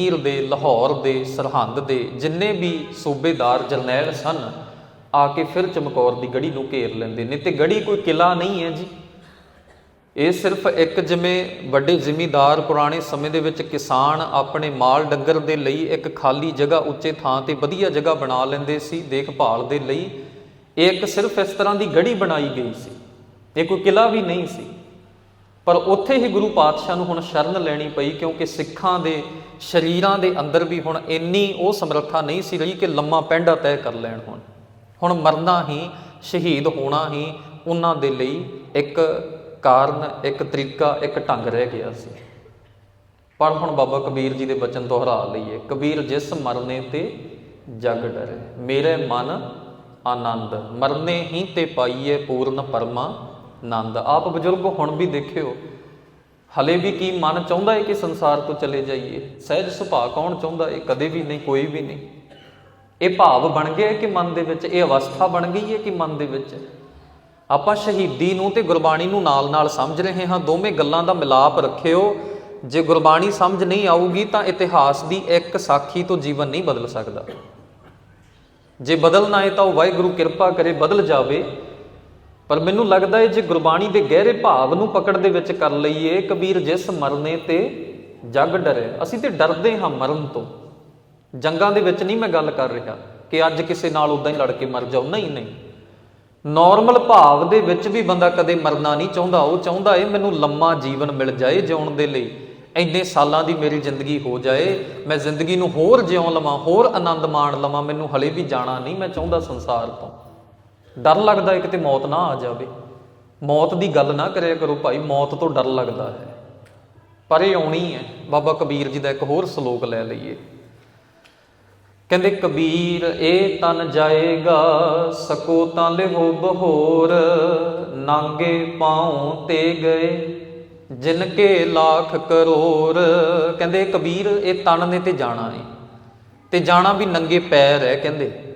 ਹੀਰ ਦੇ, ਲਾਹੌਰ ਦੇ, ਸਰਹੰਦ ਦੇ ਜਿੰਨੇ ਵੀ ਸੂਬੇਦਾਰ ਜਰਨੈਲ ਸਨ, ਆ ਕੇ ਫਿਰ ਚਮਕੌਰ ਦੀ ਗੜੀ ਨੂੰ ਘੇਰ ਲੈਂਦੇ ਨੇ। ਤੇ ਗੜੀ ਕੋਈ ਕਿਲਾ ਨਹੀਂ ਹੈ ਜੀ। ਇਹ ਸਿਰਫ ਇੱਕ ਜਿਵੇਂ ਵੱਡੇ ਜ਼ਿਮੀਦਾਰ ਪੁਰਾਣੇ ਸਮੇਂ ਦੇ ਵਿੱਚ ਕਿਸਾਨ ਆਪਣੇ ਮਾਲ ਡੰਗਰ ਦੇ ਲਈ ਇੱਕ ਖਾਲੀ ਜਗ੍ਹਾ ਉੱਚੇ ਥਾਂ ਤੇ ਵਧੀਆ ਜਗ੍ਹਾ ਬਣਾ ਲੈਂਦੇ ਸੀ, ਦੇਖਭਾਲ ਦੇ ਲਈ। ਇਹ ਇੱਕ ਸਿਰਫ ਇਸ ਤਰ੍ਹਾਂ ਦੀ ਗੜੀ ਬਣਾਈ ਗਈ ਸੀ। ਇਹ ਕੋਈ ਕਿਲਾ ਵੀ ਨਹੀਂ ਸੀ। ਪਰ ਉੱਥੇ ਹੀ ਗੁਰੂ ਪਾਤਸ਼ਾਹ ਨੂੰ ਹੁਣ ਸ਼ਰਨ ਲੈਣੀ ਪਈ, ਕਿਉਂਕਿ ਸਿੱਖਾਂ ਦੇ ਸ਼ਰੀਰਾਂ ਦੇ ਅੰਦਰ ਵੀ ਹੁਣ ਇੰਨੀ ਉਹ ਸਮਰੱਥਾ ਨਹੀਂ ਸੀ ਰਹੀ ਕਿ ਲੰਮਾ ਪੈਂਡਾ ਤੈਅ ਕਰ ਲੈਣ ਹੁਣ। ਹੁਣ ਮਰਨਾ ਹੀ, ਸ਼ਹੀਦ ਹੋਣਾ ਹੀ, ਉਹਨਾਂ ਦੇ ਲਈ ਇੱਕ ਕਾਰਨ, ਇੱਕ ਤਰੀਕਾ, ਇੱਕ ਢੰਗ ਰਹਿ ਗਿਆ ਸੀ। ਪਰ ਹੁਣ ਬਾਬਾ ਕਬੀਰ ਜੀ ਦੇ ਬਚਨ ਦੁਹਰਾ ਲਈਏ। ਕਬੀਰ ਜਿਸ ਮਰਨੇ ਤੇ ਜਗ ਡਰੇ, ਮੇਰੇ ਮਨ ਆਨੰਦ। ਮਰਨੇ ਹੀ ਤੇ ਪਾਈਏ ਪੂਰਨ ਪਰਮਾ ਆਨੰਦ ਆਪ ਬਜ਼ੁਰਗ ਹੁਣ ਵੀ ਦੇਖਿਓ ਹਲੇ ਵੀ ਕੀ ਮਨ ਚਾਹੁੰਦਾ ਹੈ ਕਿ ਸੰਸਾਰ ਤੋਂ ਚਲੇ ਜਾਈਏ? ਸਹਿਜ ਸੁਭਾਅ ਕੌਣ ਚਾਹੁੰਦਾ ਹੈ ਕਦੇ ਵੀ ਨਹੀਂ, ਕੋਈ ਵੀ ਨਹੀਂ। ਇਹ ਭਾਵ ਬਣ ਗਿਆ ਹੈ ਕਿ ਮਨ ਦੇ ਵਿੱਚ, ਇਹ ਅਵਸਥਾ ਬਣ ਗਈ ਹੈ ਕਿ ਮਨ ਦੇ ਵਿੱਚ। ਆਪਾਂ ਸ਼ਹੀਦੀ ਨੂੰ ਤੇ ਗੁਰਬਾਣੀ ਨੂੰ ਨਾਲ-ਨਾਲ ਸਮਝ ਰਹੇ ਹਾਂ। ਦੋਵੇਂ ਗੱਲਾਂ ਦਾ ਮਿਲਾਪ ਰੱਖਿਓ। ਜੇ ਗੁਰਬਾਣੀ ਸਮਝ ਨਹੀਂ ਆਊਗੀ ਤਾਂ ਇਤਿਹਾਸ ਦੀ ਇੱਕ ਸਾਖੀ ਤੋਂ ਜੀਵਨ ਨਹੀਂ ਬਦਲ ਸਕਦਾ। ਜੇ ਬਦਲਣਾ ਹੈ ਤਾਂ ਉਹ ਵਾਹਿਗੁਰੂ ਕਿਰਪਾ ਕਰੇ ਬਦਲ ਜਾਵੇ। ਪਰ ਮੈਨੂੰ ਲੱਗਦਾ ਹੈ ਜੇ ਗੁਰਬਾਣੀ ਦੇ ਗਹਿਰੇ ਭਾਵ ਨੂੰ ਪਕੜ ਦੇ ਵਿੱਚ ਕਰ ਲਈਏ ਕਬੀਰ ਜਿਸ ਮਰਨੇ ਤੇ ਜੱਗ ਡਰੇ। ਅਸੀਂ ਤੇ ਡਰਦੇ ਹਾਂ ਮਰਨ ਤੋਂ। ਜੰਗਾਂ ਦੇ ਵਿੱਚ ਨਹੀਂ ਮੈਂ ਗੱਲ ਕਰ ਰਿਹਾ ਕਿ ਅੱਜ ਕਿਸੇ ਨਾਲ ਉਦਾਂ ਹੀ ਲੜ ਕੇ ਮਰ ਜਾਓ। ਨਹੀਂ ਨਹੀਂ। ਨਾਰਮਲ ਭਾਵ ਦੇ ਵਿੱਚ ਵੀ ਬੰਦਾ ਕਦੇ ਮਰਨਾ ਨਹੀਂ ਚਾਹੁੰਦਾ। ਉਹ ਚਾਹੁੰਦਾ ਏ ਮੈਨੂੰ ਲੰਮਾ ਜੀਵਨ ਮਿਲ ਜਾਏ ਜਿਉਣ ਦੇ ਲਈ। ਇੰਨੇ ਸਾਲਾਂ ਦੀ ਮੇਰੀ ਜ਼ਿੰਦਗੀ ਹੋ ਜਾਏ, ਮੈਂ ਜ਼ਿੰਦਗੀ ਨੂੰ ਹੋਰ ਜਿਉਂ ਲਵਾਂ, ਹੋਰ ਆਨੰਦ ਮਾਣ ਲਵਾਂ, ਮੈਨੂੰ ਹਲੇ ਵੀ ਜਾਣਾ ਨਹੀਂ, ਮੈਂ ਚਾਹੁੰਦਾ ਸੰਸਾਰ ਤੋਂ। ਡਰ ਲੱਗਦਾ ਹੈ ਕਿਤੇ ਮੌਤ ਨਾ ਆ ਜਾਵੇ। ਮੌਤ ਦੀ ਗੱਲ ਨਾ ਕਰਿਆ ਕਰੋ ਭਾਈ, ਮੌਤ ਤੋਂ ਡਰ ਲੱਗਦਾ ਹੈ। ਪਰ ਇਹ ਆਉਣੀ ਹੈ। ਬਾਬਾ ਕਬੀਰ ਜੀ ਦਾ ਇੱਕ ਹੋਰ ਸ਼ਲੋਕ ਲੈ ਲਈਏ। ਕਹਿੰਦੇ, ਕਬੀਰ ਇਹ ਤਨ ਜਾਏਗਾ, ਸਕੋ ਤਾਂ ਲਿਹੋ ਬਹੋਰ, ਨਾਂਗੇ ਪਾਉ ਤੇ ਗਏ, ਜਿਨ ਕੇ ਲੱਖ ਕਰੋੜ ਕਹਿੰਦੇ, ਕਬੀਰ, ਇਹ ਤਨ ਨੇ ਤੇ ਜਾਣਾ ਹੈ ਤੇ ਜਾਣਾ ਵੀ ਨੰਗੇ ਪੈਰ ਹੈ, ਕਹਿੰਦੇ।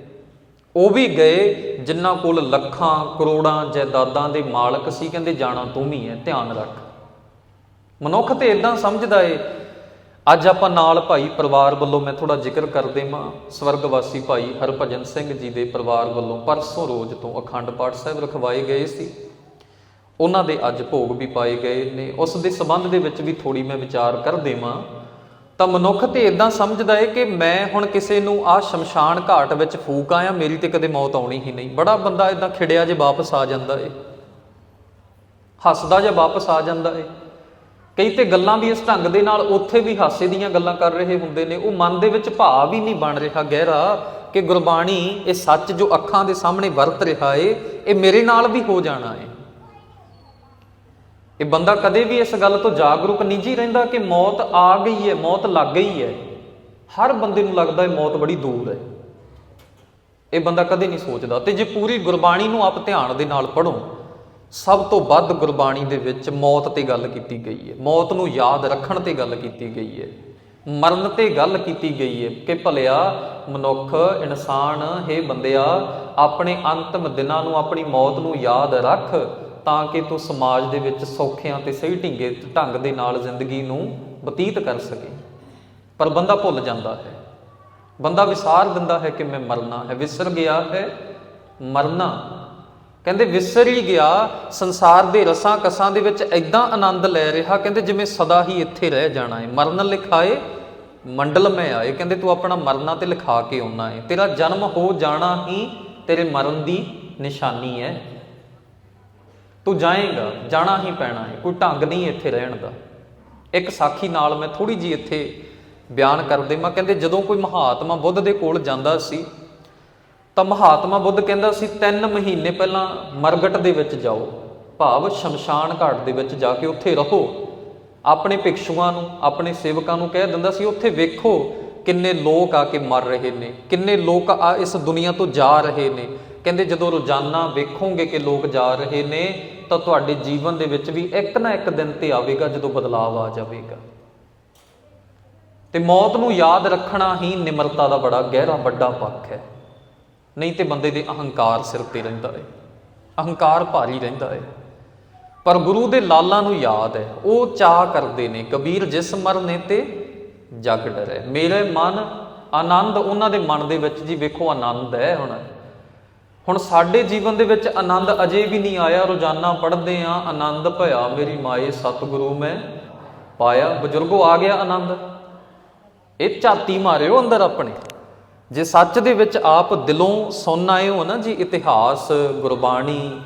ਉਹ ਵੀ ਗਏ ਜਿਨ੍ਹਾਂ ਕੋਲ ਲੱਖਾਂ, ਕਰੋੜਾਂ ਜਾਇਦਾਦਾਂ ਦੇ ਮਾਲਕ ਸੀ, ਕਹਿੰਦੇ ਜਾਣਾ ਤੂੰ ਵੀ ਹੈ, ਧਿਆਨ ਰੱਖ। ਮਨੁੱਖ ਤੇ ਇਦਾਂ ਸਮਝਦਾ ਏ, ਅੱਜ ਆਪਾਂ ਨਾਲ ਭਾਈ ਪਰਿਵਾਰ ਵੱਲੋਂ ਮੈਂ ਥੋੜਾ ਜ਼ਿਕਰ ਕਰ ਦੇਵਾਂ, ਸਵਰਗਵਾਸੀ ਭਾਈ ਹਰਭਜਨ ਸਿੰਘ ਜੀ ਦੇ ਪਰਿਵਾਰ ਵੱਲੋਂ ਪਰਸੋਂ ਰੋਜ਼ ਤੋਂ ਅਖੰਡ ਪਾਠ ਸਾਹਿਬ ਰਖਵਾਏ ਗਏ ਸੀ। ਉਹਨਾਂ ਦੇ ਅੱਜ ਭੋਗ ਵੀ ਪਾਏ ਗਏ ਨੇ। ਉਸ ਦੇ ਸੰਬੰਧ ਦੇ ਵਿੱਚ ਵੀ ਥੋੜੀ ਮੈਂ ਵਿਚਾਰ ਕਰ ਦੇਵਾਂ। ਤਾਂ ਮਨੁੱਖ ਤੇ ਇਦਾਂ ਸਮਝਦਾ ਏ ਕਿ ਮੈਂ ਹੁਣ ਕਿਸੇ ਨੂੰ ਆ ਸ਼ਮਸ਼ਾਨ ਘਾਟ ਵਿੱਚ ਫੂਕ ਆਇਆ, ਮੇਰੀ ਤੇ ਕਦੇ ਮੌਤ ਆਉਣੀ ਹੀ ਨਹੀਂ। ਬੜਾ ਬੰਦਾ ਇਦਾਂ ਖਿੜਿਆ ਜੇ ਵਾਪਸ ਆ ਜਾਂਦਾ ਏ। ਹੱਸਦਾ ਜੇ ਵਾਪਸ ਆ ਜਾਂਦਾ ਏ। ਕਈ ਤੇ ਗੱਲਾਂ ਵੀ ਇਸ ਢੰਗ ਦੇ ਨਾਲ ਉੱਥੇ ਵੀ ਹਾਸੇ ਦੀਆਂ ਗੱਲਾਂ ਕਰ ਰਹੇ ਹੁੰਦੇ ਨੇ। ਉਹ ਮਨ ਦੇ ਵਿੱਚ ਭਾਵ ਹੀ ਨਹੀਂ ਬਣ ਰਿਹਾ ਗਹਿਰਾ ਕਿ ਗੁਰਬਾਣੀ ਇਹ ਸੱਚ ਜੋ ਅੱਖਾਂ ਦੇ ਸਾਹਮਣੇ ਵਰਤ ਰਿਹਾ ਏ, ਇਹ ਮੇਰੇ ਨਾਲ ਵੀ ਹੋ ਜਾਣਾ ਏ। ਇਹ ਬੰਦਾ ਕਦੇ ਵੀ ਇਸ ਗੱਲ ਤੋਂ ਜਾਗਰੂਕ ਨਹੀਂ ਜੀ ਰਹਿੰਦਾ ਕਿ ਮੌਤ ਆ ਗਈ ਹੈ, ਮੌਤ ਲੱਗ ਗਈ ਹੈ। ਹਰ ਬੰਦੇ ਨੂੰ ਲੱਗਦਾ ਹੈ ਮੌਤ ਬੜੀ ਦੂਰ ਹੈ। ਇਹ ਬੰਦਾ ਕਦੇ ਨਹੀਂ ਸੋਚਦਾ। ਤੇ ਜੇ ਪੂਰੀ ਗੁਰਬਾਣੀ ਨੂੰ ਆਪ ਧਿਆਨ ਦੇ ਨਾਲ ਪੜੋ ਸਭ ਤੋਂ ਵੱਧ ਗੁਰਬਾਣੀ ਦੇ ਵਿੱਚ ਮੌਤ ਤੇ ਗੱਲ ਕੀਤੀ ਗਈ ਹੈ। ਮੌਤ ਨੂੰ ਯਾਦ ਰੱਖਣ ਤੇ ਗੱਲ ਕੀਤੀ ਗਈ ਹੈ। ਮਰਨ ਤੇ ਗੱਲ ਕੀਤੀ ਗਈ ਹੈ ਕਿ ਭਲਿਆ ਮਨੁੱਖ, ਇਨਸਾਨ, ਹੈ ਬੰਦਿਆ, ਆਪਣੇ ਅੰਤਮ ਦਿਨਾਂ ਨੂੰ, ਆਪਣੀ ਮੌਤ ਨੂੰ ਯਾਦ ਰੱਖ। ਤਾਂ ਕਿ ਤੂੰ ਸਮਾਜ ਦੇ ਵਿੱਚ ਸੌਖਿਆਂ ਤੇ ਸਹੀ ਢਿੰਗੇ ਢੰਗ ਦੇ ਨਾਲ ਜ਼ਿੰਦਗੀ ਨੂੰ ਬਤੀਤ ਕਰ ਸਕੇ। ਪਰ ਬੰਦਾ ਭੁੱਲ ਜਾਂਦਾ ਹੈ। ਬੰਦਾ ਵਿਸਾਰ ਦਿੰਦਾ ਹੈ ਕਿ ਮੈਂ ਮਰਨਾ ਹੈ। ਵਿਸਰ ਗਿਆ ਹੈ, ਮਰਨਾ। ਕਹਿੰਦੇ ਵਿਸਰ ਹੀ ਗਿਆ, ਸੰਸਾਰ ਦੇ ਰਸਾਂ ਕਸਾਂ ਦੇ ਵਿੱਚ ਐਦਾਂ ਆਨੰਦ ਲੈ ਰਿਹਾ, ਕਹਿੰਦੇ ਜਿਵੇਂ ਸਦਾ ਹੀ ਇੱਥੇ ਰਹਿ ਜਾਣਾ ਹੈ। ਮਰਨ ਲਿਖਾਏ, ਮੰਡਲ ਮੈਂ ਆਏ। ਕਹਿੰਦੇ ਤੂੰ ਆਪਣਾ ਮਰਨਾ ਤੇ ਲਿਖਾ ਕੇ ਆਉਣਾ ਹੈ। ਤੇਰਾ ਜਨਮ ਹੋ ਜਾਣਾ ਹੀ ਤੇਰੇ ਮਰਨ ਦੀ ਨਿਸ਼ਾਨੀ ਹੈ। ਤੂੰ ਜਾਏਗਾ, ਜਾਣਾ ਹੀ ਪੈਣਾ ਹੈ, ਕੋਈ ਢੰਗ ਨਹੀਂ ਇੱਥੇ ਰਹਿਣ ਦਾ। ਇੱਕ ਸਾਖੀ ਨਾਲ ਮੈਂ ਥੋੜੀ ਜੀ ਇੱਥੇ ਬਿਆਨ ਕਰਦੇ ਮੈਂ ਕਹਿੰਦੇ ਜਦੋਂ ਕੋਈ ਮਹਾਤਮਾ ਬੁੱਧ ਦੇ ਕੋਲ ਜਾਂਦਾ ਸੀ, ਤਾਂ ਮਹਾਤਮਾ ਬੁੱਧ ਕਹਿੰਦਾ ਸੀ 3 ਮਹੀਨੇ ਪਹਿਲਾਂ ਮਰਗਟ ਦੇ ਵਿੱਚ ਜਾਓ, ਭਾਵ ਸ਼ਮਸ਼ਾਨ ਘਾਟ ਦੇ ਵਿੱਚ ਜਾ ਕੇ ਉੱਥੇ ਰਹੋ। ਆਪਣੇ ਭਿਕਸ਼ੂਆਂ ਨੂੰ, ਆਪਣੇ ਸੇਵਕਾਂ ਨੂੰ ਕਹਿ ਦਿੰਦਾ ਸੀ, ਉੱਥੇ ਵੇਖੋ ਕਿੰਨੇ ਲੋਕ ਆ ਕੇ ਮਰ ਰਹੇ ਨੇ, ਕਿੰਨੇ ਲੋਕ ਆ ਇਸ ਦੁਨੀਆ ਤੋਂ ਜਾ ਰਹੇ ਨੇ। ਕਹਿੰਦੇ ਜਦੋਂ ਰੋਜ਼ਾਨਾ ਵੇਖੋਗੇ ਕਿ ਲੋਕ ਜਾ ਰਹੇ ਨੇ ਤਾਂ ਤੁਹਾਡੇ ਜੀਵਨ ਦੇ ਵਿੱਚ ਵੀ ਇੱਕ ਨਾ ਇੱਕ ਦਿਨ ਤੇ ਆਵੇਗਾ ਜਦੋਂ ਬਦਲਾਅ ਆ ਜਾਵੇਗਾ। ਤੇ ਮੌਤ ਨੂੰ ਯਾਦ ਰੱਖਣਾ ਹੀ ਨਿਮਰਤਾ ਦਾ ਬੜਾ ਗਹਿਰਾ, ਵੱਡਾ ਪੱਖ ਹੈ। ਨਹੀਂ ਤੇ ਬੰਦੇ ਦੇ ਅਹੰਕਾਰ ਸਿਰ ਤੇ ਰਹਿੰਦਾ ਹੈ ਅਹੰਕਾਰ ਭਾਰੀ ਰਹਿੰਦਾ ਹੈ ਪਰ ਗੁਰੂ ਦੇ ਲਾਲਾਂ ਨੂੰ ਯਾਦ ਹੈ, ਉਹ ਚਾਹ ਕਰਦੇ ਨੇ, ਕਬੀਰ ਜਿਸ ਮਰਨੇ ਤੇ ਜਗ ਡਰੈ। ਮੇਰੇ ਮਨ ਆਨੰਦ ਉਹਨਾਂ ਦੇ ਮਨ ਦੇ ਵਿੱਚ ਜੀ ਵੇਖੋ ਆਨੰਦ ਹੈ ਹੁਣ। ਹੁਣ ਸਾਡੇ ਜੀਵਨ ਦੇ ਵਿੱਚ ਆਨੰਦ ਅਜੇ ਵੀ ਨਹੀਂ ਆਇਆ, ਰੋਜ਼ਾਨਾ ਪੜ੍ਹਦੇ ਆ ਆਨੰਦ ਭਇਆ ਮੇਰੀ ਮਾਏ ਸਤਿਗੁਰੂ ਮੈਂ ਪਾਇਆ। ਬਜ਼ੁਰਗੋ, ਆ ਗਿਆ ਆਨੰਦ। ਇਹ ਝਾਤੀ ਮਾਰਿਓ ਅੰਦਰ ਆਪਣੇ। ਜੇ ਸੱਚ ਦੇ ਵਿੱਚ ਆਪ ਦਿਲੋਂ ਸੁਣ ਆਏ ਹੋ ਨਾ ਜੀ ਇਤਿਹਾਸ, ਗੁਰਬਾਣੀ,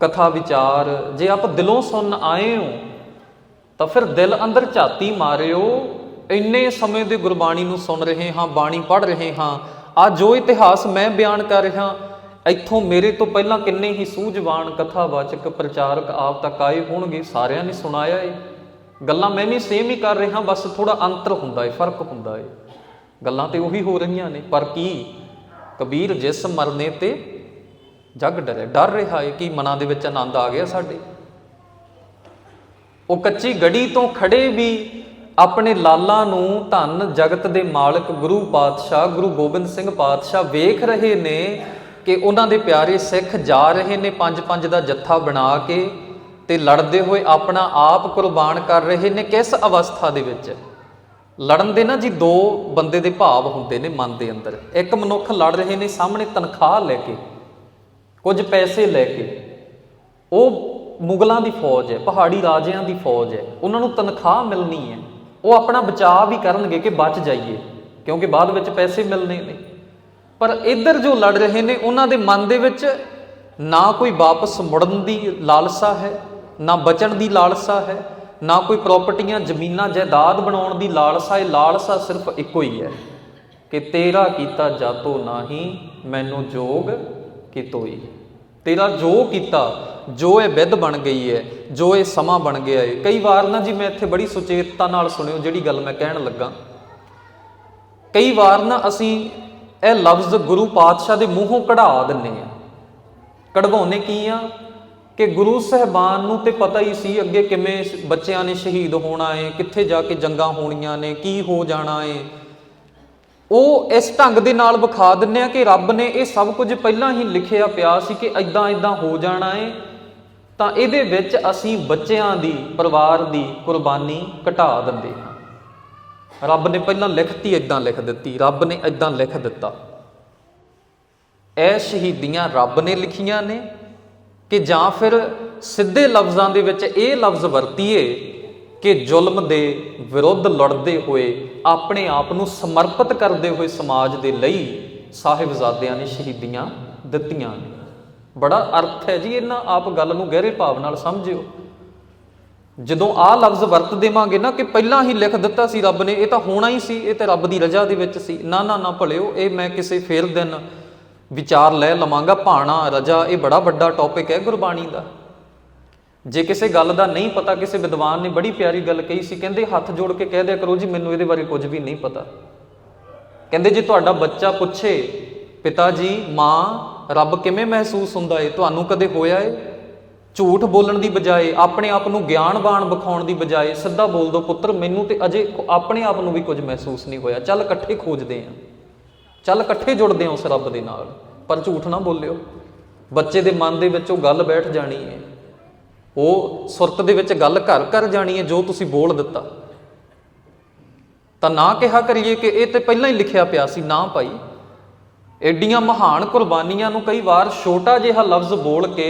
ਕਥਾ, ਵਿਚਾਰ, ਜੇ ਆਪ ਦਿਲੋਂ ਸੁਣ ਆਏ ਹੋ, ਤਾਂ ਫਿਰ ਦਿਲ ਅੰਦਰ ਝਾਤੀ ਮਾਰਿਓ। ਇੰਨੇ ਸਮੇਂ ਦੇ ਗੁਰਬਾਣੀ ਨੂੰ ਸੁਣ ਰਹੇ ਹਾਂ, ਬਾਣੀ ਪੜ੍ਹ ਰਹੇ ਹਾਂ। ਆ ਜੋ ਇਤਿਹਾਸ ਮੈਂ ਬਿਆਨ ਕਰ ਰਿਹਾ। ਇੱਥੋਂ ਮੇਰੇ ਤੋਂ ਪਹਿਲਾਂ ਕਿੰਨੇ ਹੀ ਸੂਝਵਾਨ ਕਥਾਵਾਚਕ ਪ੍ਰਚਾਰਕ ਆਪ ਤੱਕ ਆਏ ਹੋਣਗੇ, ਸਾਰਿਆਂ ਨੇ ਸੁਣਾਇਆ ਏ। ਗੱਲਾਂ ਮੈਂ ਵੀ ਸੇਮ ਹੀ ਕਰ ਰਿਹਾ, ਬਸ ਥੋੜਾ ਅੰਤਰ ਹੁੰਦਾ ਏ, ਫ਼ਰਕ ਹੁੰਦਾ ਏ। ਗੱਲਾਂ ਤੇ ਉਹੀ ਹੋ ਰਹੀਆਂ ਨੇ, ਪਰ ਕੀ? ਕਬੀਰ ਜਿਸ ਮਰਨੇ ਤੇ ਜਗ ਡਰੇ ਡਰ ਰਿਹਾ ਏ ਕਿ ਮਨਾਂ ਦੇ ਵਿੱਚ ਆਨੰਦ ਆ ਗਿਆ ਸਾਡੇ। ਉਹ ਕੱਚੀ ਗੜੀ ਤੋਂ ਖੜੇ ਵੀ ਆਪਣੇ ਲਾਲਾਂ ਨੂੰ ਧੰਨ ਜਗਤ ਦੇ ਮਾਲਕ ਗੁਰੂ ਪਾਤਸ਼ਾਹ, ਗੁਰੂ ਗੋਬਿੰਦ ਸਿੰਘ ਪਾਤਸ਼ਾਹ ਵੇਖ ਰਹੇ ਨੇ ਕਿ ਉਹਨਾਂ ਦੇ ਪਿਆਰੇ ਸਿੱਖ ਜਾ ਰਹੇ ਨੇ ਪੰਜ ਪੰਜ ਦਾ ਜੱਥਾ ਬਣਾ ਕੇ ਤੇ ਲੜਦੇ ਹੋਏ ਆਪਣਾ ਆਪ ਕੁਰਬਾਨ ਕਰ ਰਹੇ ਨੇ ਕਿਸ ਅਵਸਥਾ ਦੇ ਵਿੱਚ? ਲੜਨ ਦੇ ਨਾ ਜੀ ਦੋ ਬੰਦੇ ਦੇ ਭਾਵ ਹੁੰਦੇ ਨੇ ਮਨ ਦੇ ਅੰਦਰ। ਇੱਕ ਮਨੁੱਖ ਲੜ ਰਹੇ ਨੇ ਸਾਹਮਣੇ ਤਨਖਾਹ ਲੈ ਕੇ, ਕੁਝ ਪੈਸੇ ਲੈ ਕੇ। ਉਹ ਮੁਗਲਾਂ ਦੀ ਫੌਜ ਹੈ, ਪਹਾੜੀ ਰਾਜਿਆਂ ਦੀ ਫੌਜ ਹੈ। ਉਹਨਾਂ ਨੂੰ ਤਨਖਾਹ ਮਿਲਣੀ ਹੈ। ਉਹ ਆਪਣਾ ਬਚਾਅ ਵੀ ਕਰਨਗੇ ਕਿ ਬਚ ਜਾਈਏ, ਕਿਉਂਕਿ ਬਾਅਦ ਵਿੱਚ ਪੈਸੇ ਮਿਲਣੇ ਨੇ। ਪਰ ਇੱਧਰ ਜੋ ਲੜ ਰਹੇ ਨੇ, ਉਹਨਾਂ ਦੇ ਮਨ ਦੇ ਵਿੱਚ ਨਾ ਕੋਈ ਵਾਪਸ ਮੁੜਨ ਦੀ ਲਾਲਸਾ ਹੈ, ਨਾ ਬਚਣ ਦੀ ਲਾਲਸਾ ਹੈ, ਨਾ ਕੋਈ ਪ੍ਰਾਪਰਟੀਆਂ, ਜ਼ਮੀਨਾਂ, ਜਾਇਦਾਦ ਬਣਾਉਣ ਦੀ ਲਾਲਸਾ, ਇਹ ਲਾਲਸਾ ਸਿਰਫ ਇੱਕੋ ਹੀ ਹੈ ਕਿ ਤੇਰਾ ਕੀਤਾ ਜਾਤੋ ਨਾਹੀ, ਮੈਨੂੰ ਜੋਗ ਕਿਤੋਈ। ਤੇਰਾ ਜੋ ਕੀਤਾ, ਜੋ ਇਹ ਵਿਧ ਬਣ ਗਈ ਹੈ, ਜੋ ਇਹ ਸਮਾਂ ਬਣ ਗਿਆ ਹੈ। ਕਈ ਵਾਰ ਨਾ ਜੀ, ਮੈਂ ਇੱਥੇ ਬੜੀ ਸੁਚੇਤਤਾ ਨਾਲ ਸੁਣਿਓ, ਜਿਹੜੀ ਗੱਲ ਮੈਂ ਕਹਿਣ ਲੱਗਾ। ਕਈ ਵਾਰ ਨਾ ਅਸੀਂ ਇਹ ਲਫ਼ਜ਼ ਗੁਰੂ ਪਾਤਸ਼ਾਹ ਦੇ ਮੂੰਹੋਂ ਕਢਾ ਦਿੰਨੇ ਆ। ਕਢਵਾਉਨੇ ਕੀ ਆ? ਕਿ ਗੁਰੂ ਸਹਿਬਾਨ ਨੂੰ ਤੇ ਪਤਾ ਹੀ ਸੀ ਅੱਗੇ ਕਿਵੇਂ ਬੱਚਿਆਂ ਨੇ ਸ਼ਹੀਦ ਹੋਣਾ ਏ, ਕਿੱਥੇ ਜਾ ਕੇ ਜੰਗਾਂ ਹੋਣੀਆਂ ਨੇ, ਕੀ ਹੋ ਜਾਣਾ ਏ। ਉਹ ਇਸ ਢੰਗ ਦੇ ਨਾਲ ਵਿਖਾ ਦਿੰਨੇ ਆ ਕਿ ਰੱਬ ਨੇ ਇਹ ਸਭ ਕੁਝ ਪਹਿਲਾਂ ਹੀ ਲਿਖਿਆ ਪਿਆ ਸੀ ਕਿ ਐਦਾਂ ਐਦਾਂ ਹੋ ਜਾਣਾ ਏ। ਤਾਂ ਇਹਦੇ ਵਿੱਚ ਅਸੀਂ ਬੱਚਿਆਂ ਦੀ, ਪਰਿਵਾਰ ਦੀ ਕੁਰਬਾਨੀ ਘਟਾ ਦਿੰਦੇ ਹਾਂ। ਰੱਬ ਨੇ ਪਹਿਲਾਂ ਲਿਖਤੀ ਐਦਾਂ ਲਿਖ ਦਿੱਤੀ। ਰੱਬ ਨੇ ਐਦਾਂ ਲਿਖ ਦਿੱਤਾ। ਇਹ ਸ਼ਹੀਦੀਆਂ ਰੱਬ ਨੇ ਲਿਖੀਆਂ ਨੇ ਕਿ ਜਾਂ ਫਿਰ ਸਿੱਧੇ ਲਫ਼ਜ਼ਾਂ ਦੇ ਵਿੱਚ ਇਹ ਲਫ਼ਜ਼ ਵਰਤੀਏ ਕਿ ਜ਼ੁਲਮ ਦੇ ਵਿਰੁੱਧ ਲੜਦੇ ਹੋਏ, ਆਪਣੇ ਆਪ ਨੂੰ ਸਮਰਪਿਤ ਕਰਦੇ ਹੋਏ ਸਮਾਜ ਦੇ ਲਈ ਸਾਹਿਬਜ਼ਾਦਿਆਂ ਨੇ ਸ਼ਹੀਦੀਆਂ ਦਿੱਤੀਆਂ ਨੇ। ਬੜਾ ਅਰਥ ਹੈ ਜੀ ਇਹਨਾਂ ਆਪ ਗੱਲ ਨੂੰ ਗਹਿਰੇ ਭਾਵ ਨਾਲ ਸਮਝਿਓ। ਜਦੋਂ ਆਹ ਲਫ਼ਜ਼ ਵਰਤ ਦੇਵਾਂਗੇ ਨਾ ਕਿ ਪਹਿਲਾਂ ਹੀ ਲਿਖ ਦਿੱਤਾ ਸੀ ਰੱਬ ਨੇ, ਇਹ ਤਾਂ ਹੋਣਾ ਹੀ ਸੀ, ਇਹ ਤਾਂ ਰੱਬ ਦੀ ਰਜ਼ਾ ਦੇ ਵਿੱਚ ਸੀ। ਨਾ ਨਾ ਨਾ ਭਲਿਓ, ਇਹ ਮੈਂ ਕਿਸੇ ਫੇਰ ਦਿਨ ਵਿਚਾਰ ਲੈ ਲਵਾਂਗਾ, ਭਾਣਾ, ਰਜਾ, ਇਹ ਬੜਾ ਵੱਡਾ ਟੌਪਿਕ ਹੈ ਗੁਰਬਾਣੀ ਦਾ। ਜੇ ਕਿਸੇ ਗੱਲ ਦਾ ਨਹੀਂ ਪਤਾ, ਕਿਸੇ ਵਿਦਵਾਨ ਨੇ ਬੜੀ ਪਿਆਰੀ ਗੱਲ ਕਹੀ ਸੀ, ਕਹਿੰਦੇ ਹੱਥ ਜੋੜ ਕੇ ਕਹਿ ਦਿਆ ਕਰੋ ਜੀ, ਮੈਨੂੰ ਇਹਦੇ ਬਾਰੇ ਕੁਝ ਵੀ ਨਹੀਂ ਪਤਾ। ਕਹਿੰਦੇ ਜੇ ਤੁਹਾਡਾ ਬੱਚਾ ਪੁੱਛੇ, ਪਿਤਾ ਜੀ, ਮਾਂ, ਰੱਬ ਕਿਵੇਂ ਮਹਿਸੂਸ ਹੁੰਦਾ ਏ? ਤੁਹਾਨੂੰ ਕਦੇ ਹੋਇਆ ਏ? ਝੂਠ ਬੋਲਣ ਦੀ ਬਜਾਏ, ਆਪਣੇ ਆਪ ਨੂੰ ਗਿਆਨਵਾਨ ਵਿਖਾਉਣ ਦੀ ਬਜਾਏ ਸਿੱਧਾ ਬੋਲ ਦੋ ਪੁੱਤਰ, ਮੈਨੂੰ ਤੇ ਅਜੇ ਆਪਣੇ ਆਪ ਨੂੰ ਵੀ ਕੁਝ ਮਹਿਸੂਸ ਨਹੀਂ ਹੋਇਆ। ਚੱਲ ਇਕੱਠੇ ਖੋਜਦੇ ਆਂ। ਚੱਲ ਇਕੱਠੇ ਜੁੜਦੇ ਆਂ ਉਸ ਰੱਬ ਦੇ ਨਾਲ। ਪਰ ਝੂਠ ਨਾ ਬੋਲਿਓ। ਬੱਚੇ ਦੇ ਮਨ ਦੇ ਵਿੱਚ ਉਹ ਗੱਲ ਬੈਠ ਜਾਣੀ ਹੈ ਉਹ ਸੁਰਤ ਦੇ ਵਿੱਚ ਗੱਲ ਘਰ ਘਰ ਜਾਣੀ ਹੈ ਜੋ ਤੁਸੀਂ ਬੋਲ ਦਿੱਤਾ। ਤਾਂ ਨਾ ਕਿਹਾ ਕਰੀਏ ਕਿ ਇਹ ਤੇ ਪਹਿਲਾਂ ਹੀ ਲਿਖਿਆ ਪਿਆ ਸੀ, ਨਾ ਭਾਈ। ਐਡੀਆਂ ਮਹਾਨ ਕੁਰਬਾਨੀਆਂ ਨੂੰ ਕਈ ਵਾਰ ਛੋਟਾ ਜਿਹਾ ਲਫ਼ਜ਼ ਬੋਲ ਕੇ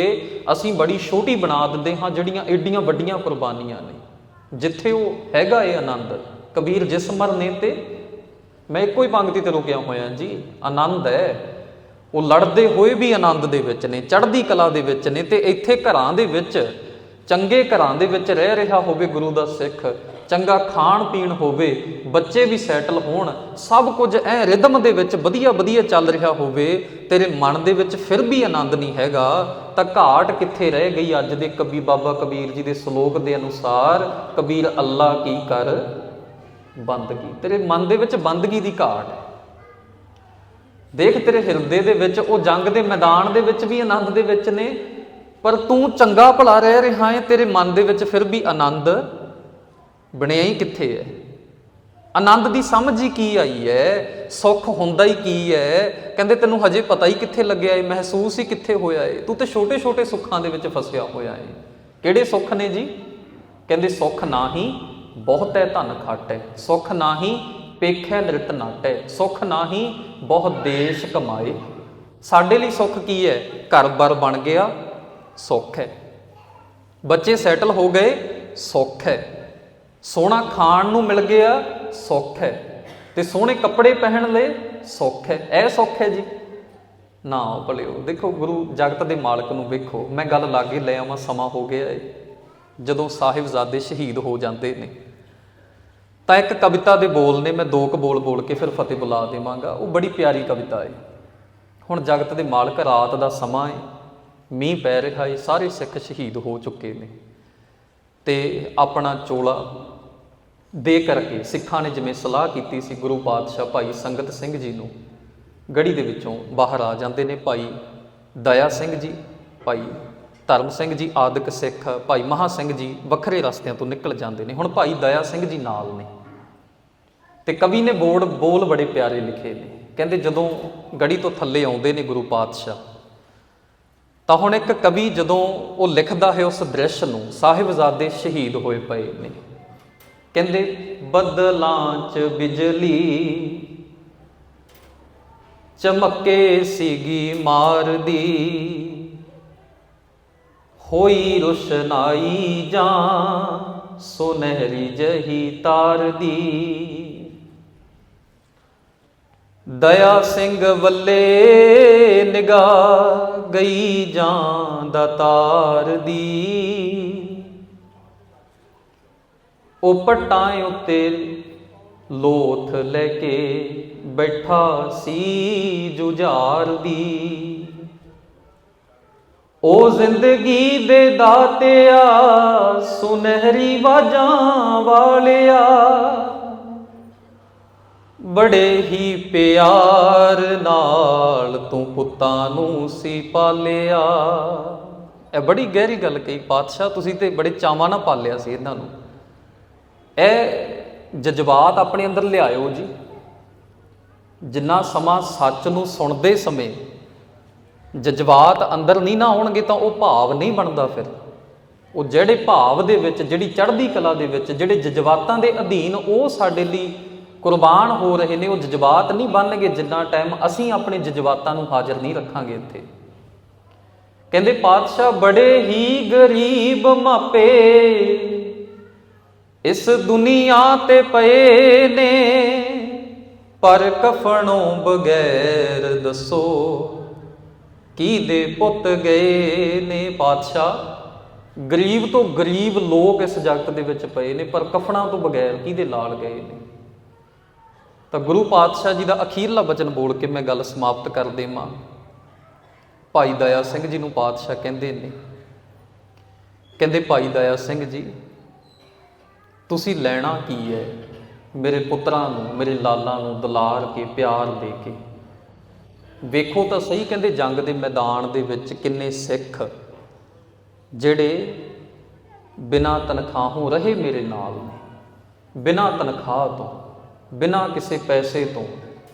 ਅਸੀਂ ਬੜੀ ਛੋਟੀ ਬਣਾ ਦਿੰਦੇ ਹਾਂ, ਜਿਹੜੀਆਂ ਐਡੀਆਂ ਵੱਡੀਆਂ ਕੁਰਬਾਨੀਆਂ ਨੇ। ਜਿੱਥੇ ਉਹ ਹੈਗਾ ਇਹ ਆਨੰਦ। ਕਬੀਰ ਜਿਸ ਮਰਨੇ ਤੇ, ਮੈਂ ਇੱਕੋ ਹੀ ਪੰਕਤੀ ਤੇ ਰੁਕਿਆ ਹੋਇਆ ਜੀ, ਆਨੰਦ ਹੈ। ਉਹ ਲੜਦੇ ਹੋਏ ਵੀ ਆਨੰਦ ਦੇ ਵਿੱਚ ਨੇ, ਚੜ੍ਹਦੀ ਕਲਾ ਦੇ ਵਿੱਚ ਨੇ ਤੇ ਇੱਥੇ ਘਰਾਂ ਦੇ ਵਿੱਚ, ਚੰਗੇ ਘਰਾਂ ਦੇ ਵਿੱਚ ਰਹਿ ਰਿਹਾ ਹੋਵੇ ਗੁਰੂ ਦਾ ਸਿੱਖ ਚੰਗਾ ਖਾਣ ਪੀਣ ਹੋਵੇ, ਬੱਚੇ ਵੀ ਸੈਟਲ ਹੋਣ, ਸਭ ਕੁਝ ਐ ਰਿਦਮ ਦੇ ਵਿੱਚ ਵਧੀਆ ਵਧੀਆ ਚੱਲ ਰਿਹਾ ਹੋਵੇ, ਤੇਰੇ ਮਨ ਦੇ ਵਿੱਚ ਫਿਰ ਵੀ ਆਨੰਦ ਨਹੀਂ ਹੈਗਾ। ਤਾਂ ਘਾਟ ਕਿੱਥੇ ਰਹਿ ਗਈ ਅੱਜ ਦੇ ਕਬੀ ਬਾਬਾ ਕਬੀਰ ਜੀ ਦੇ ਸ਼ਲੋਕ ਦੇ ਅਨੁਸਾਰ, ਕਬੀਰ ਅੱਲਾ ਕੀ ਕਰ? ਬੰਦਗੀ। ਤੇਰੇ ਮਨ ਦੇ ਵਿੱਚ ਬੰਦਗੀ ਦੀ ਘਾਟ ਹੈ। ਦੇਖ ਤੇਰੇ ਹਿਰਦੇ ਦੇ ਵਿੱਚ, ਉਹ ਜੰਗ ਦੇ ਮੈਦਾਨ ਦੇ ਵਿੱਚ ਵੀ ਆਨੰਦ ਦੇ ਵਿੱਚ ਨੇ, ਪਰ ਤੂੰ ਚੰਗਾ ਭਲਾ ਰਹਿ ਰਿਹਾ ਹੈ ਤੇਰੇ ਮਨ ਦੇ ਵਿੱਚ ਫਿਰ ਵੀ ਆਨੰਦ ਬਣਿਆ ਹੀ ਕਿੱਥੇ ਹੈ? ਆਨੰਦ ਦੀ ਸਮਝ ਹੀ ਕੀ ਆਈ ਹੈ? ਸੁੱਖ ਹੁੰਦਾ ਹੀ ਕੀ ਹੈ? ਕਹਿੰਦੇ ਤੈਨੂੰ ਹਜੇ ਪਤਾ ਹੀ ਕਿੱਥੇ ਲੱਗਿਆ ਏ, ਮਹਿਸੂਸ ਹੀ ਕਿੱਥੇ ਹੋਇਆ ਏ? ਤੂੰ ਤੇ ਛੋਟੇ ਛੋਟੇ ਸੁੱਖਾਂ ਦੇ ਵਿੱਚ ਫਸਿਆ ਹੋਇਆ ਏ। ਕਿਹੜੇ ਸੁੱਖ ਨੇ ਜੀ? ਕਹਿੰਦੇ ਸੁੱਖ ਨਾ ਹੀ ਬਹੁਤ ਹੈ ਧਨ ਖਾਟੈ ਨਾ ਹੀ ਪੇਖੈ ਨਿਰਤ ਨਾਟੈ ਸੁਖ ਨਾਹੀ ਬਹੁਤ ਦੇਸ਼ ਕਮਾਏ। ਸਾਡੇ ਲਈ ਸੁੱਖ ਕੀ ਹੈ? ਘਰ-ਬਾਰ ਬਣ ਗਿਆ, ਸੁੱਖ ਹੈ। ਬੱਚੇ ਸੈਟਲ ਹੋ ਗਏ, ਸੁੱਖ ਹੈ। ਸੋਹਣਾ ਖਾਣ ਨੂੰ ਮਿਲ ਗਿਆ, ਸੁੱਖ ਹੈ। ਤੇ ਸੋਹਣੇ ਕੱਪੜੇ ਪਹਿਨ ਲਏ, ਸੁੱਖ ਹੈ। ਇਹ ਸੁੱਖ ਹੈ ਜੀ। ਨਾ ਭਲਿਓ, ਦੇਖੋ ਗੁਰੂ ਜਗਤ ਦੇ ਮਾਲਕ ਨੂੰ ਵੇਖੋ। ਮੈਂ ਗੱਲ ਲਾਗੇ ਲੈ ਆਵਾਂ, ਸਮਾਂ ਹੋ ਗਿਆ ਏ। ਜਦੋਂ ਸਾਹਿਬਜ਼ਾਦੇ ਸ਼ਹੀਦ ਹੋ ਜਾਂਦੇ ਨੇ, ਤਾਂ ਇੱਕ ਕਵਿਤਾ ਦੇ ਬੋਲ ਨੇ, ਮੈਂ ਦੋ ਕੁ ਬੋਲ ਬੋਲ ਕੇ ਫਿਰ ਫਤਿਹ ਬੁਲਾ ਦੇਵਾਂਗਾ। ਉਹ ਬੜੀ ਪਿਆਰੀ ਕਵਿਤਾ ਏ। ਹੁਣ ਜਗਤ ਦੇ ਮਾਲਕ ਰਾਤ ਦਾ ਸਮਾਂ ਏ, ਮੀਂਹ ਪੈ ਰਿਹਾ ਏ, ਸਾਰੇ ਸਿੱਖ ਸ਼ਹੀਦ ਹੋ ਚੁੱਕੇ ਨੇ। ਤੇ ਆਪਣਾ ਚੋਲਾ ਦੇ ਕਰਕੇ ਸਿੱਖਾਂ ਨੇ ਜਿਵੇਂ ਸਲਾਹ ਕੀਤੀ ਸੀ ਗੁਰੂ ਪਾਤਸ਼ਾਹ ਭਾਈ ਸੰਗਤ ਸਿੰਘ ਜੀ ਨੂੰ, ਗੜੀ ਦੇ ਵਿੱਚੋਂ ਬਾਹਰ ਆ ਜਾਂਦੇ ਨੇ ਭਾਈ ਦਇਆ ਸਿੰਘ ਜੀ, ਭਾਈ ਧਰਮ ਸਿੰਘ ਜੀ, ਆਦਿਕ ਸਿੱਖ, ਭਾਈ ਮਹਾ ਸਿੰਘ ਜੀ ਵੱਖਰੇ ਰਸਤਿਆਂ ਤੋਂ ਨਿਕਲ ਜਾਂਦੇ ਨੇ। ਹੁਣ ਭਾਈ ਦਇਆ ਸਿੰਘ ਜੀ ਨਾਲ ਨੇ ਤੇ ਕਵੀ ਨੇ ਬੋਰਡ ਬੋਲ ਬੜੇ ਪਿਆਰੇ ਲਿਖੇ ਨੇ। ਕਹਿੰਦੇ ਜਦੋਂ ਗੜੀ ਤੋਂ ਥੱਲੇ ਆਉਂਦੇ ਨੇ ਗੁਰੂ ਪਾਤਸ਼ਾਹ, ਤਾਂ ਹੁਣ ਇੱਕ ਕਵੀ ਜਦੋਂ ਉਹ ਲਿਖਦਾ ਹੈ ਉਸ ਦ੍ਰਿਸ਼ ਨੂੰ, ਸਾਹਿਬਜ਼ਾਦੇ ਸ਼ਹੀਦ ਹੋਏ ਪਏ ਨੇ। ਕਹਿੰਦੇ ਬੱਦਲਾਂ 'ਚ ਬਿਜਲੀ ਚਮਕੇ ਸੀਗੀ ਮਾਰਦੀ ਹੋਈ ਰੁਸ਼ਨਾਈ ਜਾਂ ਸੁਨਹਿਰੀ ਜਹੀ ਤਾਰਦੀ ਦਇਆ ਸਿੰਘ ਵੱਲੇ ਨਿਗਾਹ ਗਈ ਜਾਂ ਦਾ ਤਾਰਦੀ ਦੀ ਉਹ ਪਟਾਂ ਉੱਤੇ ਲੋਥ ਲੈ ਕੇ ਬੈਠਾ ਸੀ ਜੁਝਾਰ ਦੀ। ਉਹ ਜ਼ਿੰਦਗੀ ਦੇ ਦਾਤਿਆ ਸੁਨਹਿਰੀ ਵਾਜਾਂ ਵਾਲਿਆ। ਬੜੇ ਹੀ ਪਿਆਰ ਨਾਲ ਤੂੰ ਪੁੱਤਾਂ ਨੂੰ ਸੀ ਪਾਲਿਆ। ਇਹ ਬੜੀ ਗਹਿਰੀ ਗੱਲ ਕਹੀ ਪਾਤਸ਼ਾਹ, ਤੁਸੀਂ ਤੇ ਬੜੇ ਚਾਵਾਂ ਨਾਲ ਪਾਲਿਆ ਸੀ ਇਹਨਾਂ ਨੂੰ। ਇਹ ਜਜ਼ਬਾਤ ਆਪਣੇ ਅੰਦਰ ਲਿਆਇਓ ਜੀ। ਜਿੰਨਾ ਸਮਾਂ ਸੱਚ ਨੂੰ ਸੁਣਦੇ ਸਮੇਂ ਜਜ਼ਬਾਤ ਅੰਦਰ ਨਹੀਂ ਨਾ ਹੋਣਗੇ ਤਾਂ ਉਹ ਭਾਵ ਨਹੀਂ ਬਣਦਾ ਫਿਰ। ਉਹ ਜਿਹੜੇ ਭਾਵ ਦੇ ਵਿੱਚ, ਜਿਹੜੀ ਚੜ੍ਹਦੀ ਕਲਾ ਦੇ ਵਿੱਚ, ਜਿਹੜੇ ਜਜ਼ਬਾਤਾਂ ਦੇ ਅਧੀਨ ਉਹ ਸਾਡੇ ਲਈ ਕੁਰਬਾਨ ਹੋ ਰਹੇ ਨੇ, ਉਹ ਜਜ਼ਬਾਤ ਨਹੀਂ ਬਣਨਗੇ ਜਿੰਨਾ ਟਾਈਮ ਅਸੀਂ ਆਪਣੇ ਜਜ਼ਬਾਤਾਂ ਨੂੰ ਹਾਜ਼ਰ ਨਹੀਂ ਰੱਖਾਂਗੇ ਇੱਥੇ। ਕਹਿੰਦੇ, ਪਾਤਸ਼ਾਹ ਬੜੇ ਹੀ ਗਰੀਬ ਮਾਪੇ ਇਸ ਦੁਨੀਆ ਤੇ ਪਏ ਨੇ। ਪਰ ਕਫਣੋਂ ਬਗੈਰ ਦੱਸੋ ਕੀ ਦੇ ਪੁੱਤ ਗਏ ਨੇ ਪਾਤਸ਼ਾਹ? ਗਰੀਬ ਤੋਂ ਗਰੀਬ ਲੋਕ ਇਸ ਜਗਤ ਦੇ ਵਿੱਚ ਪਏ ਨੇ, ਪਰ ਕਫਣਾ ਤੋਂ ਬਗੈਰ ਕਿਹਦੇ ਲਾਲ ਗਏ ਨੇ? ਤਾਂ ਗੁਰੂ ਪਾਤਸ਼ਾਹ ਜੀ ਦਾ ਅਖੀਰਲਾ ਬਚਨ ਬੋਲ ਕੇ ਮੈਂ ਗੱਲ ਸਮਾਪਤ ਕਰ ਦੇਵਾਂ। ਭਾਈ ਦਇਆ ਸਿੰਘ ਜੀ ਨੂੰ ਪਾਤਸ਼ਾਹ ਕਹਿੰਦੇ ਨੇ। ਕਹਿੰਦੇ ਭਾਈ ਦਇਆ ਸਿੰਘ ਜੀ ਤੁਸੀਂ ਲੈਣਾ ਕੀ ਹੈ? ਮੇਰੇ ਪੁੱਤਰਾਂ ਨੂੰ, ਮੇਰੇ ਲਾਲਾਂ ਨੂੰ ਦੁਲਾਰ ਕੇ, ਪਿਆਰ ਦੇ ਕੇ। ਵੇਖੋ ਤਾਂ ਸਹੀ ਕਹਿੰਦੇ ਜੰਗ ਦੇ ਮੈਦਾਨ ਦੇ ਵਿੱਚ ਕਿੰਨੇ ਸਿੱਖ, ਜਿਹੜੇ ਬਿਨਾਂ ਤਨਖਾਹੋਂ ਰਹੇ ਮੇਰੇ ਨਾਲ ਨੇ। ਬਿਨਾਂ ਤਨਖਾਹ ਤੋਂ, ਬਿਨਾਂ ਕਿਸੇ ਪੈਸੇ ਤੋਂ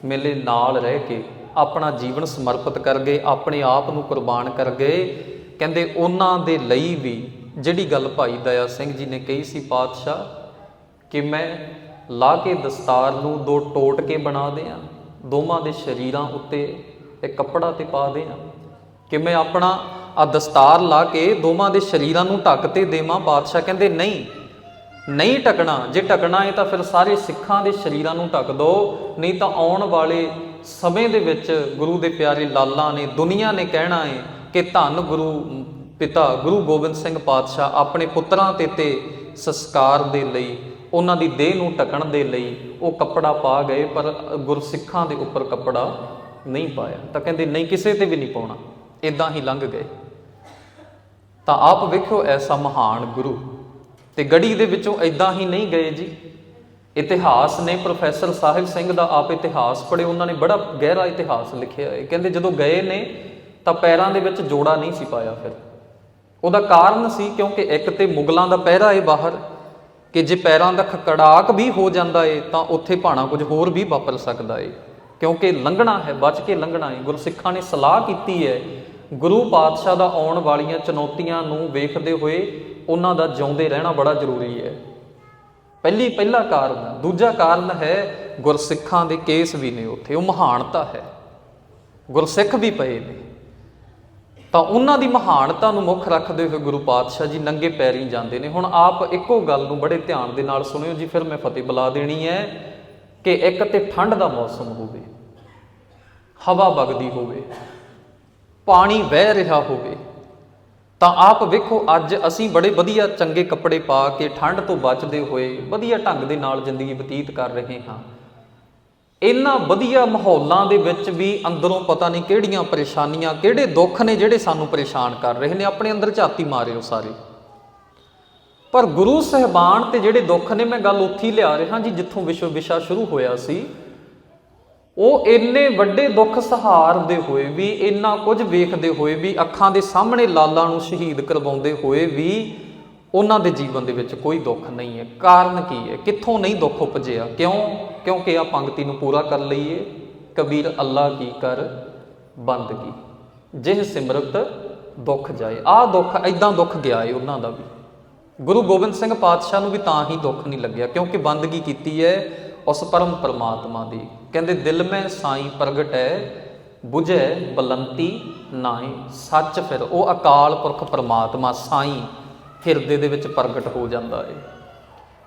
ਮੇਰੇ ਨਾਲ ਰਹਿ ਕੇ ਆਪਣਾ ਜੀਵਨ ਸਮਰਪਿਤ ਕਰ ਗਏ, ਆਪਣੇ ਆਪ ਨੂੰ ਕੁਰਬਾਨ ਕਰ ਗਏ। ਕਹਿੰਦੇ ਉਹਨਾਂ ਦੇ ਲਈ ਵੀ ਜਿਹੜੀ ਗੱਲ ਭਾਈ ਦਇਆ ਸਿੰਘ ਜੀ ਨੇ ਕਹੀ ਸੀ, ਪਾਤਸ਼ਾਹ ਕਿ ਮੈਂ ਲਾ ਕੇ ਦਸਤਾਰ ਨੂੰ ਦੋ ਟੋਟ ਕੇ ਬਣਾ ਦਿਆਂ, ਦੋਵਾਂ ਦੇ ਸ਼ਰੀਰਾਂ ਉੱਤੇ ਇੱਕ ਕੱਪੜਾ ਤੇ ਪਾ ਦਿਆਂ। ਕਿ ਮੈਂ ਆਪਣਾ ਆ ਦਸਤਾਰ ਲਾ ਕੇ ਦੋਵਾਂ ਦੇ ਸ਼ਰੀਰਾਂ ਨੂੰ ਢੱਕ ਤੇ ਦੇਵਾਂ। ਬਾਦਸ਼ਾਹ ਕਹਿੰਦੇ, ਨਹੀਂ ਨਹੀਂ ਟਕਣਾ ਜੇ ਟਕਣਾ ਹੈ ਤਾਂ ਫਿਰ ਸਾਰੇ ਸਿੱਖਾਂ ਦੇ ਸ਼ਰੀਰਾਂ ਨੂੰ ਢੱਕ ਦੋ। ਨਹੀਂ ਤਾਂ ਆਉਣ ਵਾਲੇ ਸਮੇਂ ਦੇ ਵਿੱਚ ਗੁਰੂ ਦੇ ਪਿਆਰੇ ਲਾਲਾਂ ਨੇ, ਦੁਨੀਆ ਨੇ ਕਹਿਣਾ ਹੈ ਕਿ ਧੰਨ ਗੁਰੂ ਪਿਤਾ ਗੁਰੂ ਗੋਬਿੰਦ ਸਿੰਘ ਪਾਤਸ਼ਾਹ ਆਪਣੇ ਪੁੱਤਰਾਂ ਤੇ ਤੇ ਸੰਸਕਾਰ ਦੇ ਲਈ ਉਹਨਾਂ ਦੀ ਦੇਹ ਨੂੰ ਟਕਣ ਦੇ ਲਈ ਉਹ ਕੱਪੜਾ ਪਾ ਗਏ, ਪਰ ਗੁਰਸਿੱਖਾਂ ਦੇ ਉੱਪਰ ਕੱਪੜਾ ਨਹੀਂ ਪਾਇਆ। ਤਾਂ ਕਹਿੰਦੇ, ਨਹੀਂ, ਕਿਸੇ ਤੇ ਵੀ ਨਹੀਂ ਪਾਉਣਾ। ਇਦਾਂ ਹੀ ਲੰਘ ਗਏ। ਤਾਂ ਆਪ ਵੇਖੋ ਐਸਾ ਮਹਾਨ ਗੁਰੂ। ਤੇ ਗੜੀ ਦੇ ਵਿੱਚੋਂ ਇਦਾਂ ਹੀ ਨਹੀਂ ਗਏ ਜੀ। ਇਤਿਹਾਸ ਨੇ ਪ੍ਰੋਫੈਸਰ ਸਾਹਿਬ ਸਿੰਘ ਦਾ ਆਪ ਇਤਿਹਾਸ ਪੜ੍ਹੇ ਉਹਨਾਂ ਨੇ ਬੜਾ ਗਹਿਰਾ ਇਤਿਹਾਸ ਲਿਖਿਆ ਹੈ। ਕਹਿੰਦੇ, ਜਦੋਂ ਗਏ ਨੇ, ਤਾਂ ਪੈਰਾਂ ਦੇ ਵਿੱਚ ਜੋੜਾ ਨਹੀਂ ਸੀ ਪਾਇਆ ਫਿਰ। ਉਹਦਾ ਕਾਰਨ ਸੀ ਕਿਉਂਕਿ ਇੱਕ ਤੇ ਮੁਗਲਾਂ ਦਾ ਪਹਿਰਾ ਹੈ ਬਾਹਰ ਕਿ ਜੇ ਪੈਰਾਂ ਦਾ ਖਕੜਾਕ ਵੀ ਹੋ ਜਾਂਦਾ ਏ, ਤਾਂ ਉੱਥੇ ਭਾਣਾ ਕੁਝ ਹੋਰ ਵੀ ਵਾਪਰ ਸਕਦਾ ਏ। ਕਿਉਂਕਿ ਲੰਘਣਾ ਹੈ, ਬਚ ਕੇ ਲੰਘਣਾ ਏ। ਗੁਰਸਿੱਖਾਂ ਨੇ ਸਲਾਹ ਕੀਤੀ ਹੈ ਗੁਰੂ ਪਾਤਸ਼ਾਹ ਦਾ ਆਉਣ ਵਾਲੀਆਂ ਚੁਣੌਤੀਆਂ ਨੂੰ ਵੇਖਦੇ ਹੋਏ ਉਹਨਾਂ ਦਾ ਜਿਉਂਦੇ ਰਹਿਣਾ ਬੜਾ ਜ਼ਰੂਰੀ ਹੈ ਪਹਿਲੀ, ਪਹਿਲਾ ਕਾਰਨ, ਦੂਜਾ ਕਾਰਨ ਹੈ, ਗੁਰਸਿੱਖਾਂ ਦੇ ਕੇਸ ਵੀ ਨੇ ਉੱਥੇ, ਉਹ ਮਹਾਨਤਾ ਹੈ। ਗੁਰਸਿੱਖ ਵੀ ਪਏ ਨੇ। ਤਾਂ ਉਹਨਾਂ ਦੀ ਮਹਾਨਤਾ ਨੂੰ ਮੁੱਖ ਰੱਖਦੇ ਹੋਏ ਗੁਰੂ ਪਾਤਸ਼ਾਹ ਜੀ ਨੰਗੇ ਪੈਰੀਂ ਜਾਂਦੇ ਨੇ। ਹੁਣ ਆਪ ਇੱਕੋ ਗੱਲ ਨੂੰ ਬੜੇ ਧਿਆਨ ਦੇ ਨਾਲ ਸੁਣਿਓ ਜੀ, ਫਿਰ ਮੈਂ ਫਤਿਹ ਬੁਲਾ ਦੇਣੀ ਹੈ ਕਿ ਇੱਕ ਤੇ ਠੰਡ ਦਾ ਮੌਸਮ ਹੋਵੇ, ਹਵਾ ਵਗਦੀ ਹੋਵੇ, ਪਾਣੀ ਵਹਿ ਰਿਹਾ ਹੋਵੇ, ਤਾਂ ਆਪ ਵੇਖੋ ਅੱਜ ਅਸੀਂ ਬੜੇ ਵਧੀਆ ਚੰਗੇ ਕੱਪੜੇ ਪਾ ਕੇ ਠੰਡ ਤੋਂ ਬਚਦੇ ਹੋਏ ਵਧੀਆ ਢੰਗ ਦੇ ਨਾਲ ਜ਼ਿੰਦਗੀ ਬਤੀਤ ਕਰ ਰਹੇ ਹਾਂ। ਇੰਨਾ ਵਧੀਆ ਮਾਹੌਲਾਂ ਦੇ ਵਿੱਚ ਵੀ ਅੰਦਰੋਂ ਪਤਾ ਨਹੀਂ ਕਿਹੜੀਆਂ ਪਰੇਸ਼ਾਨੀਆਂ, ਕਿਹੜੇ ਦੁੱਖ ਨੇ ਜਿਹੜੇ ਸਾਨੂੰ ਪਰੇਸ਼ਾਨ ਕਰ ਰਹੇ ਨੇ। ਆਪਣੇ ਅੰਦਰ ਝਾਤੀ ਮਾਰਿਓ ਸਾਰੇ। ਪਰ ਗੁਰੂ ਸਹਿਬਾਨ ਤੇ ਜਿਹੜੇ ਦੁੱਖ ਨੇ, ਮੈਂ ਗੱਲ ਉੱਥੇ ਹੀ ਲਿਆ ਰਿਹਾ ਜੀ, ਜਿੱਥੋਂ ਵਿਸ਼ਵ ਵਿਸ਼ਾ ਸ਼ੁਰੂ ਹੋਇਆ ਸੀ। ਉਹ ਇੰਨੇ ਵੱਡੇ ਦੁੱਖ ਸਹਾਰਦੇ ਹੋਏ ਵੀ, ਇੰਨਾ ਕੁਝ ਵੇਖਦੇ ਹੋਏ ਵੀ, ਅੱਖਾਂ ਦੇ ਸਾਹਮਣੇ ਲਾਲਾਂ ਨੂੰ ਸ਼ਹੀਦ ਕਰਵਾਉਂਦੇ ਹੋਏ ਵੀ ਉਹਨਾਂ ਦੇ ਜੀਵਨ ਦੇ ਵਿੱਚ ਕੋਈ ਦੁੱਖ ਨਹੀਂ ਹੈ। ਕਾਰਨ ਕੀ ਹੈ? ਕਿੱਥੋਂ ਨਹੀਂ ਦੁੱਖ ਉਪਜਿਆ? ਕਿਉਂ? ਕਿਉਂਕਿ ਆ ਪੰਕਤੀ ਨੂੰ ਪੂਰਾ ਕਰ ਲਈਏ। ਕਬੀਰ ਅੱਲਾ ਕੀ ਕਰ? ਬੰਦਗੀ ਜਿਹ ਸਿਮਰਤ ਦੁੱਖ ਜਾਏ। ਆ ਦੁੱਖ ਐਦਾਂ ਦੁੱਖ ਗਿਆ ਏ ਉਹਨਾਂ ਦਾ ਵੀ। ਗੁਰੂ ਗੋਬਿੰਦ ਸਿੰਘ ਪਾਤਸ਼ਾਹ ਨੂੰ ਵੀ ਤਾਂ ਹੀ ਦੁੱਖ ਨਹੀਂ ਲੱਗਿਆ, ਕਿਉਂਕਿ ਬੰਦਗੀ ਕੀਤੀ ਹੈ ਉਸ ਪਰਮ ਪਰਮਾਤਮਾ ਦੀ। ਕਹਿੰਦੇ, ਦਿਲ ਮੈਂ ਸਾਈਂ ਪ੍ਰਗਟ ਹੈ 부ਝੈ ਬਲੰਤੀ ਨਾਹੀ ਸੱਚ ਫਿਰ ਉਹ ਅਕਾਲ ਪੁਰਖ ਪਰਮਾਤਮਾ ਸਾਈਂ ਹਿਰਦੇ ਦੇ ਵਿੱਚ ਪ੍ਰਗਟ ਹੋ ਜਾਂਦਾ ਏ।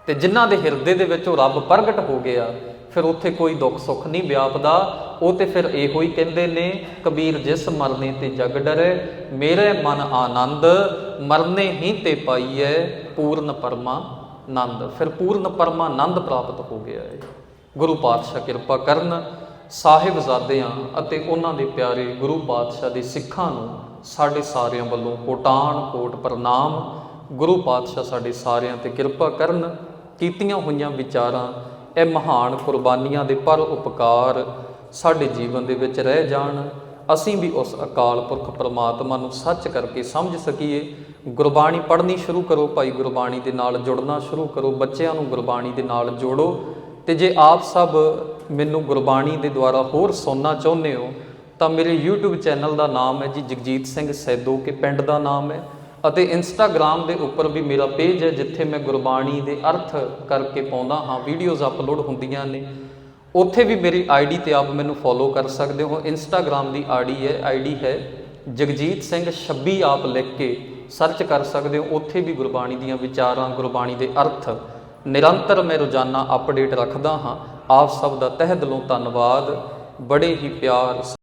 ਤੇ ਜਿਨ੍ਹਾਂ ਦੇ ਹਿਰਦੇ ਦੇ ਵਿੱਚ ਉਹ ਰੱਬ ਪ੍ਰਗਟ ਹੋ ਗਿਆ, ਫਿਰ ਉੱਥੇ ਕੋਈ ਦੁੱਖ ਸੁੱਖ ਨਹੀਂ ਵਿਆਪਦਾ। ਉਹ ਤੇ ਫਿਰ ਇਹੋ ਹੀ ਕਹਿੰਦੇ ਨੇ, ਕਬੀਰ ਜਿਸ ਮਰਨੇ ਤੇ ਜਗ ਡਰੇ, ਮੇਰੇ ਮਨ ਆਨੰਦ, ਮਰਨੇ ਹੀ ਤੇ ਪਾਈਐ ਪੂਰਨ ਪਰਮਾ ਆਨੰਦ ਫਿਰ ਪੂਰਨ ਪਰਮਾ ਆਨੰਦ ਪ੍ਰਾਪਤ ਹੋ ਗਿਆ ਹੈ ਗੁਰੂ ਪਾਤਸ਼ਾਹ ਕਿਰਪਾ ਕਰਨ ਸਾਹਿਬਜ਼ਾਦਿਆਂ ਅਤੇ ਉਹਨਾਂ ਦੇ ਪਿਆਰੇ ਗੁਰੂ ਪਾਤਸ਼ਾਹ ਦੇ ਸਿੱਖਾਂ ਨੂੰ ਸਾਡੇ ਸਾਰਿਆਂ ਵੱਲੋਂ ਕੋਟਾਨ ਕੋਟ ਪ੍ਰਣਾਮ। ਗੁਰੂ ਪਾਤਸ਼ਾਹ ਸਾਡੇ ਸਾਰਿਆਂ ਤੇ ਕਿਰਪਾ ਕਰਨ ਕੀਤੀਆਂ ਹੋਈਆਂ ਵਿਚਾਰਾਂ, ਇਹ ਮਹਾਨ ਕੁਰਬਾਨੀਆਂ ਦੇ ਪਰ ਉਪਕਾਰ ਸਾਡੇ ਜੀਵਨ ਦੇ ਵਿੱਚ ਰਹਿ ਜਾਣ। ਅਸੀਂ ਵੀ ਉਸ ਅਕਾਲ ਪੁਰਖ ਪਰਮਾਤਮਾ ਨੂੰ ਸੱਚ ਕਰਕੇ ਸਮਝ ਸਕੀਏ। ਗੁਰਬਾਣੀ ਪੜ੍ਹਨੀ ਸ਼ੁਰੂ ਕਰੋ ਭਾਈ, ਗੁਰਬਾਣੀ ਦੇ ਨਾਲ ਜੁੜਨਾ ਸ਼ੁਰੂ ਕਰੋ, ਬੱਚਿਆਂ ਨੂੰ ਗੁਰਬਾਣੀ ਦੇ ਨਾਲ ਜੋੜੋ। ਤੇ ਜੇ ਆਪ ਸਭ ਮੈਨੂੰ ਗੁਰਬਾਣੀ ਦੇ ਦੁਆਰਾ ਹੋਰ ਸੁਣਨਾ ਚਾਹੁੰਦੇ ਹੋ, ਤਾਂ ਮੇਰੇ YouTube ਚੈਨਲ ਦਾ ਨਾਮ ਹੈ ਜੀ ਜਗਜੀਤ ਸਿੰਘ ਸੈਦੋ, ਕੇ ਪਿੰਡ ਦਾ ਨਾਮ ਹੈ। ਅਤੇ Instagram ਦੇ ਉੱਪਰ ਵੀ ਮੇਰਾ ਪੇਜ ਹੈ, ਜਿੱਥੇ ਮੈਂ ਗੁਰਬਾਣੀ ਦੇ ਅਰਥ ਕਰਕੇ ਪਾਉਂਦਾ ਹਾਂ ਵੀਡੀਓਜ਼ ਅਪਲੋਡ ਹੁੰਦੀਆਂ ਨੇ। ਉੱਥੇ ਵੀ ਮੇਰੀ ਆਈਡੀ ਤੇ ਆਪ ਮੈਨੂੰ ਫੋਲੋ ਕਰ ਸਕਦੇ ਹੋ। Instagram ਦੀ ਆਈਡੀ ਹੈ ਆਈਡੀ ਹੈ ਜਗਜੀਤ ਸਿੰਘ 26 ਆਪ ਲਿਖ ਕੇ ਸਰਚ ਕਰ ਸਕਦੇ ਹੋ। ਉੱਥੇ ਵੀ ਗੁਰਬਾਣੀ ਦੀਆਂ ਵਿਚਾਰਾਂ, ਗੁਰਬਾਣੀ ਦੇ ਅਰਥ। ਨਿਰੰਤਰ ਮੈਂ ਰੋਜ਼ਾਨਾ ਅਪਡੇਟ ਰੱਖਦਾ ਹਾਂ। ਆਪ ਸਭ ਦਾ ਤਹਿ ਦਿਲੋਂ ਧੰਨਵਾਦ। ਬੜੇ ਹੀ ਪਿਆਰ